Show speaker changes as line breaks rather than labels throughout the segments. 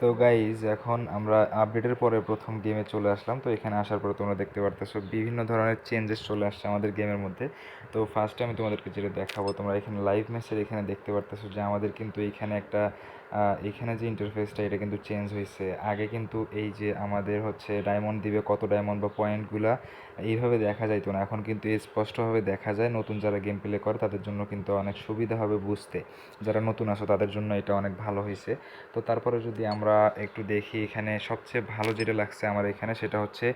তো গাইজ এখন আমরা আপডেটের পরে প্রথম গেমে চলে আসলাম। তো এখানে আসার পরে তোমরা দেখতে পারতেছো বিভিন্ন ধরনের চেঞ্জেস চলে আসছে আমাদের গেমের মধ্যে। তো ফার্স্টে আমি তোমাদেরকে যেটা দেখাবো, তোমরা এখানে লাইভ ম্যাচের এখানে দেখতে পারতেছো যে আমাদের কিন্তু এইখানে একটা এখানে যে ইন্টারফেসটা এটা কিন্তু চেঞ্জ হয়েছে। আগে কিন্তু এই যে আমাদের হচ্ছে ডায়মন্ড দিবে, কত ডায়মন্ড বা পয়েন্টগুলা এইভাবে দেখা যাইতো না। এখন কিন্তু স্পষ্টভাবে দেখা যায়, নতুন যারা গেম প্লে করে, তাদের জন্য কিন্তু অনেক সুবিধা হবে বুঝতে। যারা নতুন আসো তাদের জন্য এটা অনেক ভালো হয়েছে। তো তারপরে যদি আমরা একটু দেখি এখানে সবচেয়ে ভালো যেটা লাগছে আমার এখানে সেটা হচ্ছে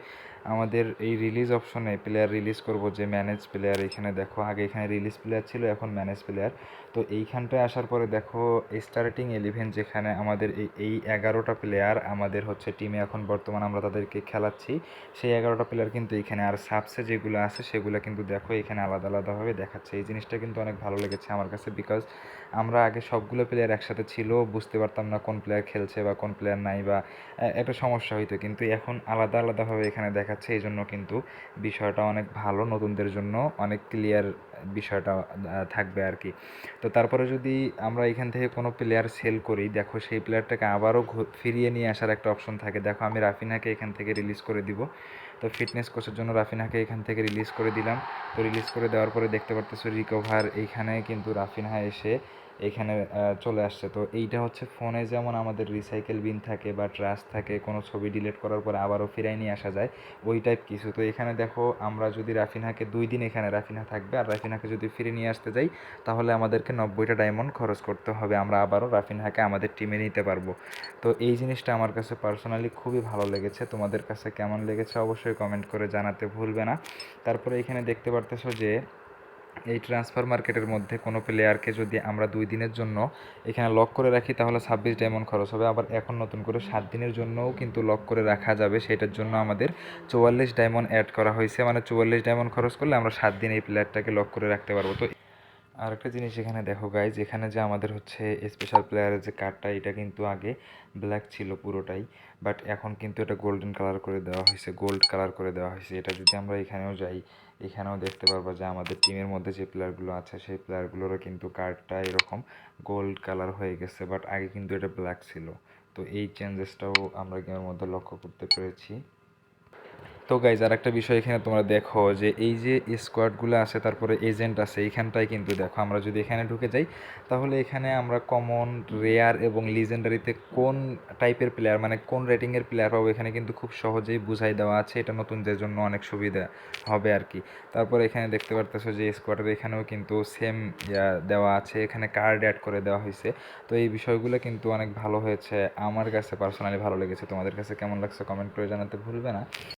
আমাদের এই রিলিজ অপশনে প্লেয়ার রিলিজ করব যে ম্যানেজ প্লেয়ার এখানে দেখো, আগে এখানে রিলিজ প্লেয়ার ছিল, এখন ম্যানেজ প্লেয়ার তো এইখানটায় আসার পরে দেখো স্টার্টিং ইলেভেন যেখানে আমাদের এই এই এগারোটা প্লেয়ার আমাদের হচ্ছে টিমে এখন বর্তমান আমরা তাদেরকে খেলাচ্ছি, সেই এগারোটা প্লেয়ার কিন্তু এখানে আর সাবসে যেগুলো আছে সেগুলো কিন্তু দেখো এখানে আলাদা আলাদাভাবে দেখাচ্ছে। এই জিনিসটা কিন্তু অনেক ভালো লেগেছে আমার কাছে বিকজ আমরা আগে সবগুলো প্লেয়ার একসাথে ছিল, বুঝতে পারতাম না কোন প্লেয়ার খেলছে বা কোন প্লেয়ার নাই বা একটা সমস্যা হইতো। কিন্তু এখন আলাদা আলাদাভাবে এখানে দেখাচ্ছে এই জন্য কিন্তু বিষয়টা অনেক ভালো, নতুনদের জন্য অনেক ক্লিয়ার বিষয়টা থাকবে আর কি তো তারপরে যদি আমরা এখান থেকে কোনো প্লেয়ার সেল করি, দেখো সেই প্লেয়ারটাকে আবারও ফিরিয়ে নিয়ে আসার একটা অপশন থাকে। দেখো আমি রাফিনাকে এখান থেকে রিলিজ করে দিব। তো ফিটনেস কোচের জন্য রাফিনাকে এখান থেকে রিলিজ করে দিলাম। তো রিলিজ করে দেওয়ার পরে দেখতে পারতেছো রিকভার এইখানে কিন্তু রাফিনহা এসে এখানে চলে আসছে। তো এইটা হচ্ছে ফোনে যেমন আমাদের রিসাইকেল বিন থাকে বা ট্রাস থাকে, কোনো ছবি ডিলিট করার পরে আবারও ফিরাই নিয়ে আসা যায়, ওই টাইপ কিছু। তো এখানে দেখো আমরা যদি রাফিনহাকে দুই দিন এখানে রাফিনহা থাকবে, আর রাফিনহাকে যদি ফিরে নিয়ে আসতে যাই, তাহলে আমাদেরকে নব্বইটা ডায়মন্ড খরচ করতে হবে। আমরা আবারও রাফিনহাকে আমাদের টিমে নিতে পারব। তো এই জিনিসটা আমার কাছে পার্সোনালি খুবই ভালো লেগেছে। তোমাদের কাছে কেমন লেগেছে অবশ্যই কমেন্ট করে জানাতে ভুলবে না। তারপরে এখানে দেখতে পারতেছো যে, এই ট্রান্সফার মার্কেটের মধ্যে কোনো প্লেয়ারকে যদি আমরা দুই দিনের জন্য এখানে লক করে রাখি, তাহলে ছাব্বিশ ডায়মন্ড খরচ হবে। আবার এখন নতুন করে সাত দিনের জন্যও কিন্তু লক করে রাখা যাবে। সেটার জন্য আমাদের চুয়াল্লিশ ডায়মন্ড অ্যাড করা হয়েছে। মানে চুয়াল্লিশ ডায়মন্ড খরচ করলে আমরা সাত দিন এই প্লেয়ারটাকে লক করে রাখতে পারব। তো আরেকটা জিনিস এখানে দেখো গাইজ এখানে যে আমাদের হচ্ছে স্পেশাল প্লেয়ারের যে কার্ডটা এটা কিন্তু আগে ব্ল্যাক ছিল পুরোটাই বাট এখন কিন্তু এটা গোল্ডেন কালার করে দেওয়া হয়েছে গোল্ড কালার করে দেওয়া হয়েছে। এটা যদি আমরা এখানেও যাই, এখানেও দেখতে পারব যে আমাদের টিমের মধ্যে যে প্লেয়ারগুলো আছে, সেই প্লেয়ারগুলোরও কিন্তু কার্ডটা এরকম গোল্ড কালার হয়ে গেছে বাট আগে কিন্তু এটা ব্ল্যাক ছিল। তো এই চেঞ্জেসটাও আমরা গেমের মধ্যে লক্ষ্য করতে পেরেছি। তো গাইজ আর একটা বিষয় এখানে তোমরা দেখো যে এই যে স্কোয়াডগুলো আছে, তারপরে এজেন্ট আছে এইখানটায় কিন্তু দেখো, আমরা যদি এখানে ঢুকে যাই, তাহলে এখানে আমরা কমন রেয়ার এবং লিজেন্ডারিতে কোন টাইপের প্লেয়ার মানে কোন রেটিংয়ের প্লেয়ার পাবো এখানে কিন্তু খুব সহজেই বুঝাই দেওয়া আছে, এটা নতুনদের জন্য অনেক সুবিধা হবে আর কি তারপর এখানে দেখতে পারতেছো যে স্কোয়াডের এখানেও কিন্তু সেম দেওয়া আছে, এখানে কার্ড অ্যাড করে দেওয়া হয়েছে। তো এই বিষয়গুলো কিন্তু অনেক ভালো হয়েছে, আমার কাছে পার্সোনালি ভালো লেগেছে। তোমাদের কাছে কেমন লাগছে কমেন্ট করে জানাতে ভুলবে না।